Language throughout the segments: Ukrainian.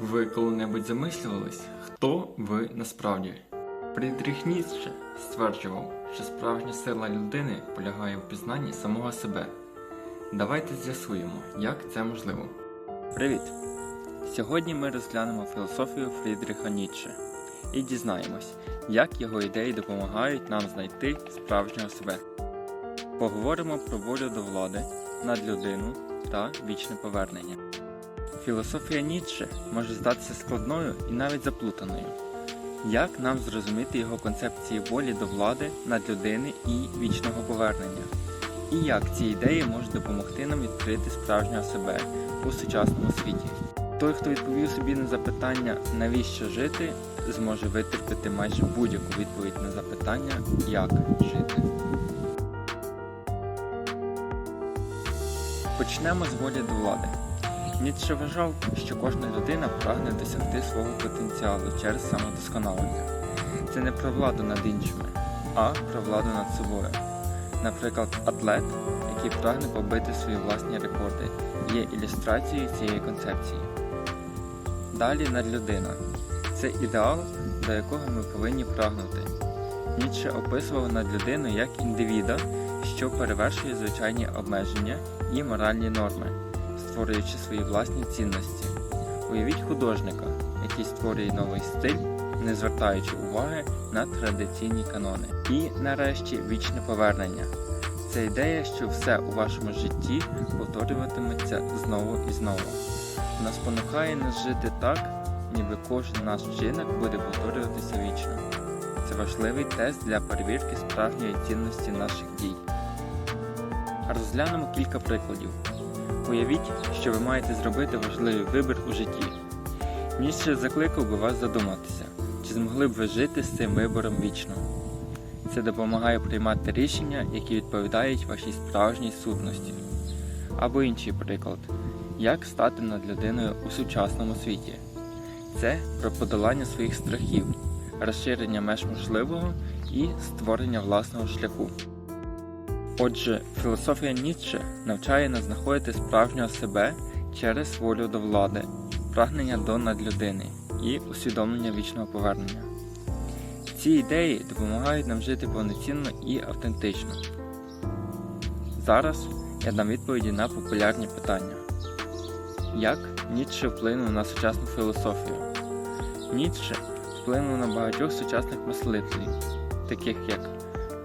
Ви коли-небудь замислювались, хто ви насправді? Фрідріх Ніцше стверджував, що справжня сила людини полягає в пізнанні самого себе. Давайте з'ясуємо, як це можливо. Привіт! Сьогодні ми розглянемо філософію Фрідріха Ніцше і дізнаємось, як його ідеї допомагають нам знайти справжнього себе. Поговоримо про волю до влади, надлюдину та вічне повернення. Філософія Ніцше може здатися складною і навіть заплутаною. Як нам зрозуміти його концепції волі до влади, надлюдини і вічного повернення? І як ці ідеї можуть допомогти нам відкрити справжнього себе у сучасному світі? Той, хто відповів собі на запитання, навіщо жити, зможе витерпіти майже будь-яку відповідь на запитання, як жити. Почнемо з волі до влади. Ніцше вважав, що кожна людина прагне досягти свого потенціалу через самодосконалення. Це не про владу над іншими, а про владу над собою. Наприклад, атлет, який прагне побити свої власні рекорди, є ілюстрацією цієї концепції. Далі надлюдина. Це ідеал, до якого ми повинні прагнути. Ніцше описував надлюдину як індивіда, що перевершує звичайні обмеження і моральні норми створюючи свої власні цінності. Уявіть художника, який створює новий стиль, не звертаючи уваги на традиційні канони. І нарешті вічне повернення. Це ідея, що все у вашому житті повторюватиметься знову і знову. Вона спонукає нас жити так, ніби кожен наш вчинок буде повторюватися вічно. Це важливий тест для перевірки справжньої цінності наших дій. Розглянемо кілька прикладів. Уявіть, що ви маєте зробити важливий вибір у житті. Ніцше закликав би вас задуматися, чи змогли б ви жити з цим вибором вічно. Це допомагає приймати рішення, які відповідають вашій справжній сутності. Або інший приклад, як стати над людиною у сучасному світі. Це про подолання своїх страхів, розширення меж можливого і створення власного шляху. Отже, філософія Ніцше навчає нас знаходити справжнього себе через волю до влади, прагнення до надлюдини і усвідомлення вічного повернення. Ці ідеї допомагають нам жити повноцінно і автентично. Зараз я дам відповіді на популярні питання. Як Ніцше вплинув на сучасну філософію? Ніцше вплинув на багатьох сучасних мислителів, таких як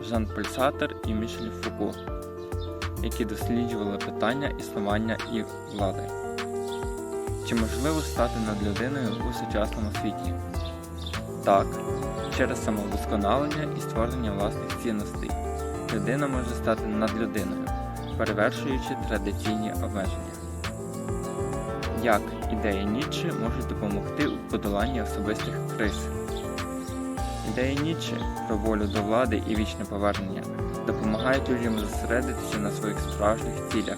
Жан Поль Сатер і Мішель Фуко, які досліджували питання існування і влади. Чи можливо стати над людиною у сучасному світі? Так, через самовдосконалення і створення власних цінностей людина може стати над людиною, перевершуючи традиційні обмеження. Як ідеї Ніцше можуть допомогти у подоланні особистих криз? Ідеї Ніцше про волю до влади і вічне повернення допомагають людям зосередитися на своїх справжніх цілях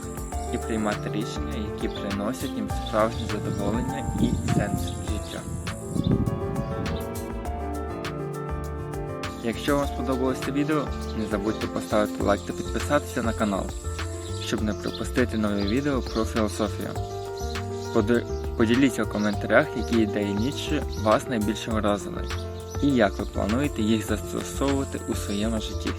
і приймати рішення, які приносять їм справжнє задоволення і сенс життя. Якщо вам сподобалось це відео, не забудьте поставити лайк та підписатися на канал, щоб не пропустити нові відео про філософію. Поділіться в коментарях, які ідеї Ніцше вас найбільше вразили і як ви плануєте їх застосовувати у своєму житті.